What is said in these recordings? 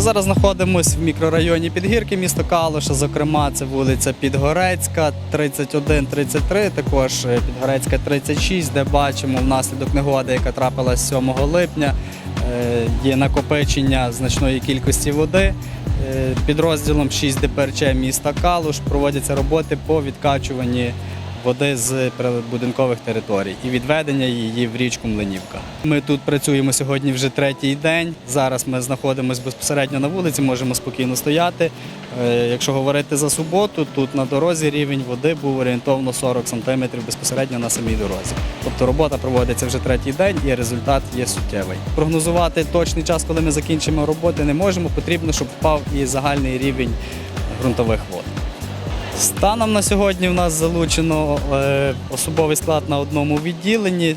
зараз знаходимося в мікрорайоні Підгірки міста Калуша. Зокрема, це вулиця Підгорецька, 31-33, також е, Підгорецька 36, де бачимо внаслідок негоди, яка трапилась 7 липня. е, Є накопичення значної кількості води. Е, Підрозділом 6 ДПРЧ міста Калуш проводяться роботи по відкачуванні води з прибудинкових територій і відведення її в річку Млинівка. Ми тут працюємо сьогодні вже третій день. Зараз ми знаходимося безпосередньо на вулиці, можемо спокійно стояти. Е, Якщо говорити за суботу, тут на дорозі рівень води був орієнтовно 40 см безпосередньо на самій дорозі. Тобто робота проводиться вже третій день і результат є суттєвий. Прогнозувати точний час, коли ми закінчимо роботи, не можемо. Потрібно, щоб впав і загальний рівень ґрунтових вод. Станом на сьогодні в нас залучено е, особовий склад на одному відділенні.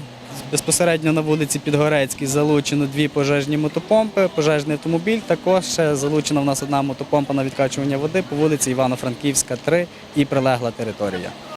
Безпосередньо на вулиці Підгорецькій залучено дві пожежні мотопомпи, пожежний автомобіль. Також ще залучена в нас одна мотопомпа на відкачування води по вулиці Івано-Франківська, 3 і прилегла територія.